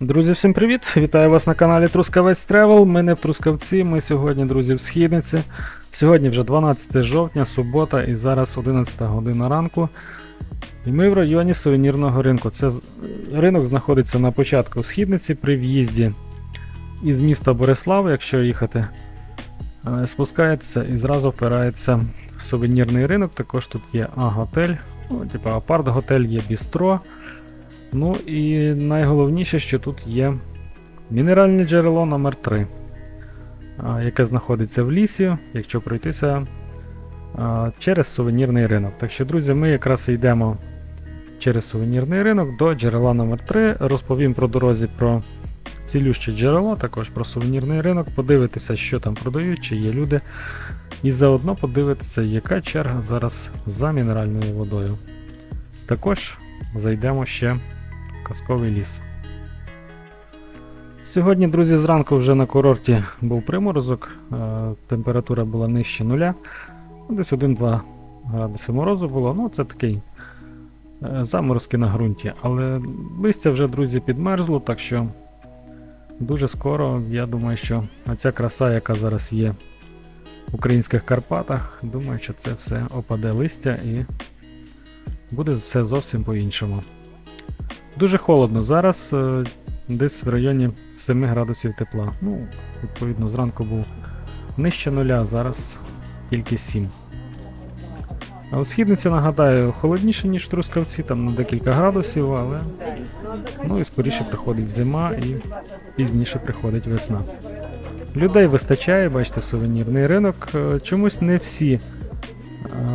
Друзі, всім привіт! Вітаю вас на каналі Трускавець Тревел. Ми не в Трускавці, ми сьогодні, друзі, в Східниці. Сьогодні вже 12 жовтня, субота і зараз 11 година ранку. І ми в районі сувенірного ринку. Це ринок знаходиться на початку Східниці при в'їзді із міста Борислав, якщо їхати. е, Спускається і зразу впирається в сувенірний ринок. Також тут є А-готель, ну, типу апарт-готель, є бістро. Ну і найголовніше, що тут є мінеральне джерело номер 3 яке знаходиться в лісі, якщо пройтися через сувенірний ринок. Так що, друзі, ми якраз йдемо через сувенірний ринок до джерела номер 3 Розповім про дорозі про цілюще джерело, також про сувенірний ринок, подивитися, що там продають, чи є люди. І заодно подивитися, яка черга зараз за мінеральною водою. Також зайдемо ще казковий ліс. Сьогодні, друзі, зранку вже на курорті був приморозок, е, температура була нижче нуля. Десь 1-2 градуси морозу було. Ну, це такий е, заморозки на ґрунті. Але листя вже, друзі, підмерзло, так що дуже скоро, я думаю, що ця краса, яка зараз є в українських Карпатах, думаю, що це все опаде листя і буде все зовсім по-іншому. Дуже холодно зараз, е, десь в районі 7 градусів тепла. Ну, відповідно, зранку був нижче нуля, зараз тільки 7. А у східниці, нагадаю, холодніше, ніж в Трускавці, там на декілька градусів, але ну і скоріше приходить зима і пізніше приходить весна. Людей вистачає, бачите, сувенірний ринок. Е, Чомусь не всі е,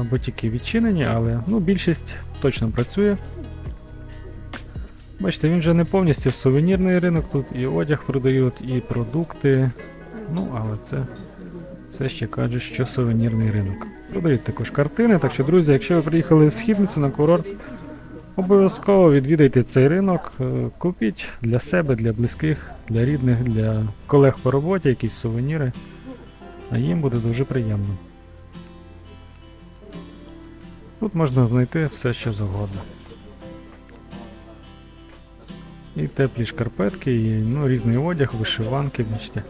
бутіки відчинені, але ну, більшість точно працює. Бачите, він вже не повністю сувенірний ринок, тут і одяг продають, і продукти. Ну, але це все ще каже, що сувенірний ринок. Продають також картини, так що, друзі, якщо ви приїхали в східницю на курорт, обов'язково відвідайте цей ринок, е, купіть для себе, для близьких, для рідних, для колег по роботі якісь сувеніри, а їм буде дуже приємно. Тут можна знайти все, що завгодно. І теплі шкарпетки, і ну, різний одяг, вишиванки, бачите.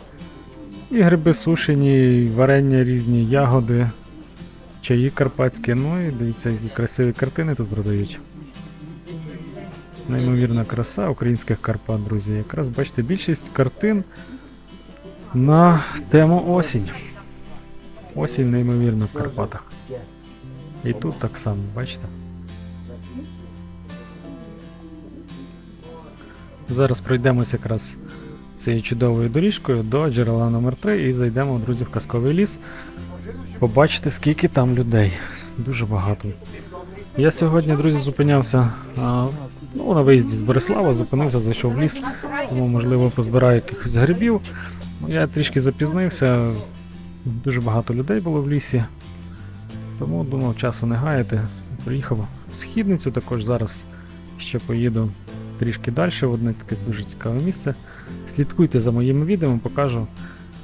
І гриби сушені, і варення різні, ягоди, чаї карпатські. Ну і дивіться, які красиві картини тут продають. Неймовірна краса українських Карпат, друзі. Якраз бачите, більшість картин на тему осінь. Осінь неймовірна в Карпатах. І тут так само, бачите? Зараз пройдемося якраз цією чудовою доріжкою до джерела номер 3 і зайдемо, друзі, в казковий ліс. Побачите, скільки там людей. Дуже багато. Я сьогодні, друзі, зупинявся а, ну, на виїзді з Борислава, зупинився, зайшов в ліс, тому, можливо, позбираю якихось грибів. Я трішки запізнився, дуже багато людей було в лісі, тому думав, часу не гаяти. Приїхав в східницю, також зараз ще поїду трішки далі в одне таке дуже цікаве місце. Слідкуйте за моїми відео, покажу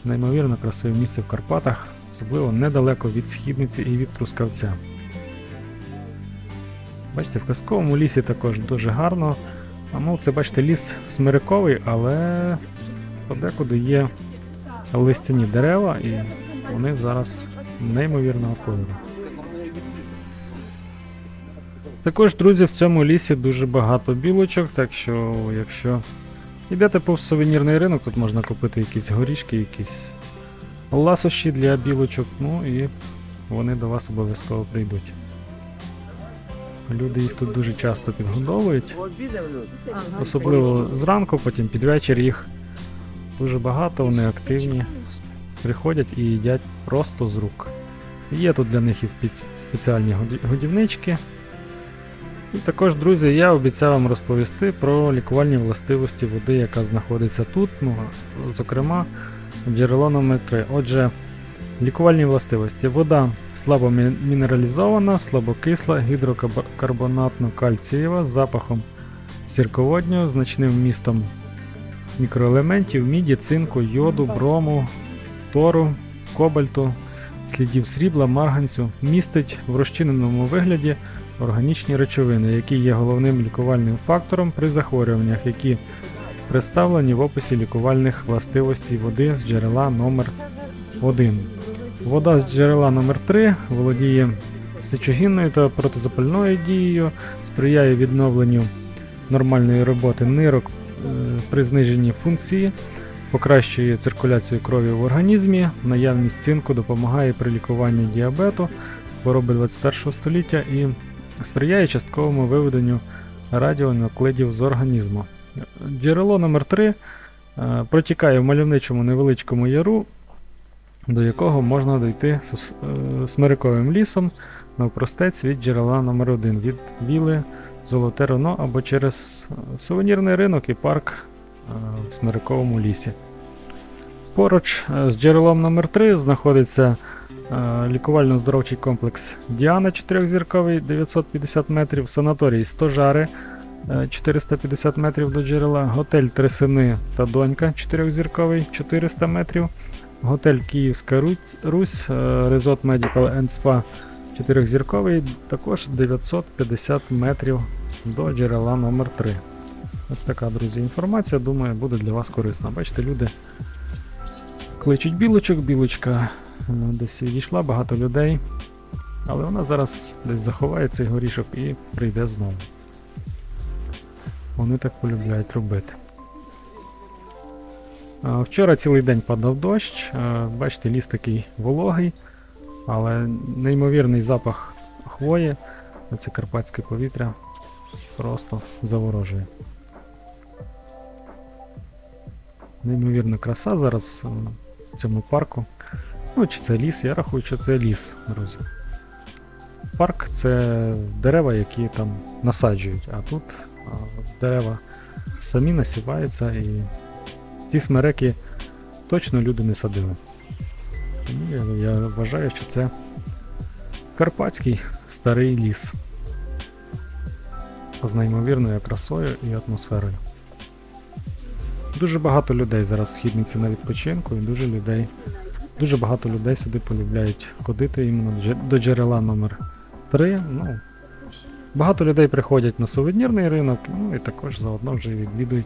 неймовірно красиве місце в Карпатах, особливо недалеко від східниці і від Трускавця. Бачите, в казковому лісі також дуже гарно. А ну, це бачите, ліс смириковий, але подекуди є листяні дерева, і вони зараз неймовірного кольору. Також, друзі, в цьому лісі дуже багато білочок, так що, якщо йдете повз сувенірний ринок, тут можна купити якісь горішки, якісь ласощі для білочок, ну і вони до вас обов'язково прийдуть. Люди їх тут дуже часто підгодовують, особливо зранку, потім під вечір їх дуже багато, вони активні, приходять і їдять просто з рук. Є тут для них і спеціальні годівнички. І також, друзі, я обіцяв вам розповісти про лікувальні властивості води, яка знаходиться тут, ну, зокрема, джерело номер 3. Отже, лікувальні властивості. Вода слабо мінералізована, слабокисла, гідрокарбонатно-кальцієва з запахом сірководнього, значним вмістом мікроелементів, міді, цинку, йоду, брому, тору, кобальту, слідів срібла, марганцю, містить в розчиненому вигляді органічні речовини, які є головним лікувальним фактором при захворюваннях, які представлені в описі лікувальних властивостей води з джерела номер 1 Вода з джерела номер 3 володіє сечогінною та протизапальною дією, сприяє відновленню нормальної роботи нирок е, при зниженні функції, покращує циркуляцію крові в організмі, наявність цинку допомагає при лікуванні діабету, хвороби 21 століття і сприяє частковому виведенню радіонуклидів з організму. Джерело номер 3 е, протікає в мальовничому невеличкому яру, до якого можна дойти з е, смириковим лісом навпростець від джерела номер 1 від Віли, Золоте Руно або через е, сувенірний ринок і парк в Смириковому лісі. Поруч з джерелом номер 3 знаходиться лікувально-здоровчий комплекс Діана 4-зірковий 950 метрів, санаторій Стожари е, 450 метрів до джерела, готель Тресини та Донька 4-зірковий 400 метрів, готель Київська Русь, е, Resort Medical and Spa 4-зірковий також 950 метрів до джерела номер 3 Ось така, друзі, інформація, думаю, буде для вас корисна. Бачите, люди кличуть білочок, білочка е, десь відійшла, багато людей. Але вона зараз десь заховає цей горішок і прийде знову. Вони так полюбляють робити. Вчора цілий день падав дощ. Бачите, ліс такий вологий, але неймовірний запах хвої. Оце карпатське повітря просто заворожує. Неймовірна краса зараз в цьому парку. Ну, чи це ліс, я рахую, що це ліс, друзі. Парк це дерева, які там насаджують, а тут а, дерева самі насіваються і ці смереки точно люди не садили. Тому я, я вважаю, що це карпатський старий ліс з неймовірною красою і атмосферою. Дуже багато людей зараз в східниці на відпочинку, і дуже людей, дуже багато людей сюди полюбляють ходити іменно до джерела номер 3. Ну, багато людей приходять на сувенірний ринок, ну і також заодно вже відвідують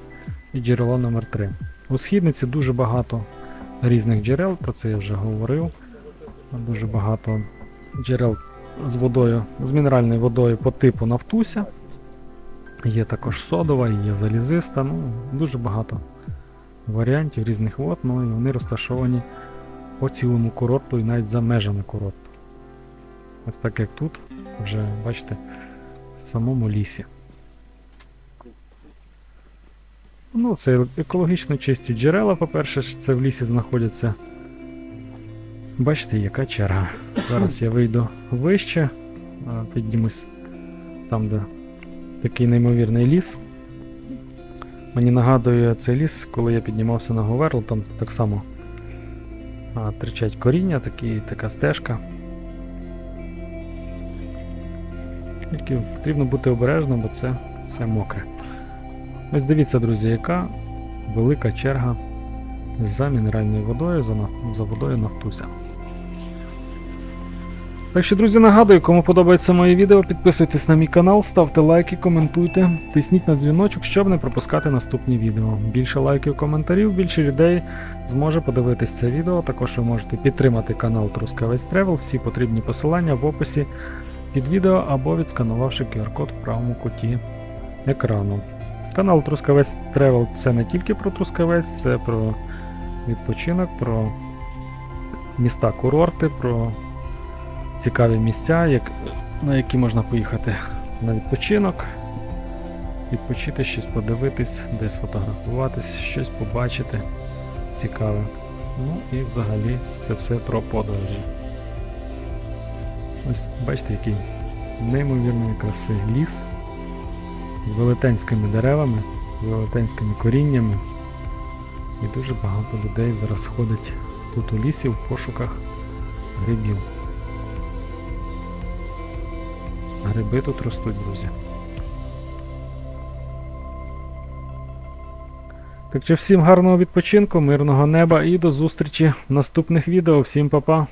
і джерело номер 3 У східниці дуже багато різних джерел, про це я вже говорив. Дуже багато джерел з водою, з мінеральною водою по типу Нафтуся. Є також содова, є залізиста, ну, дуже багато варіантів різних вод, ну і вони розташовані по цілому курорту і навіть за межами курорту. Ось так як тут, вже бачите, в самому лісі. Ну, це екологічно чисті джерела, по-перше, це в лісі знаходяться. Бачите, яка черга. Зараз я вийду вище, піднімусь там, де такий неймовірний ліс. Мені нагадує цей ліс, коли я піднімався на Говерл, там так само тричать коріння, такі, така стежка. Тільки потрібно бути обережним, бо це все мокре. Ось дивіться, друзі, яка велика черга за мінеральною водою, за, за водою Нафтуся. Так що, друзі, нагадую, кому подобається моє відео, підписуйтесь на мій канал, ставте лайки, коментуйте, тисніть на дзвіночок, щоб не пропускати наступні відео. Більше лайків, коментарів, більше людей зможе подивитись це відео. Також ви можете підтримати канал Трускавець Travel, всі потрібні посилання в описі під відео або відсканувавши QR-код в правому куті екрану. Канал Трускавець Travel це не тільки про Трускавець, це про відпочинок, про міста курорти, про цікаві місця, як, на які можна поїхати на відпочинок, відпочити щось подивитись, десь фотографуватись, щось побачити цікаве. Ну і взагалі це все про подорожі. Ось бачите, який неймовірної краси ліс з велетенськими деревами, з велетенськими коріннями. І дуже багато людей зараз ходить тут у лісі в пошуках грибів. Гриби тут ростуть, друзі. Так що всім гарного відпочинку, мирного неба і до зустрічі в наступних відео. Всім па-па!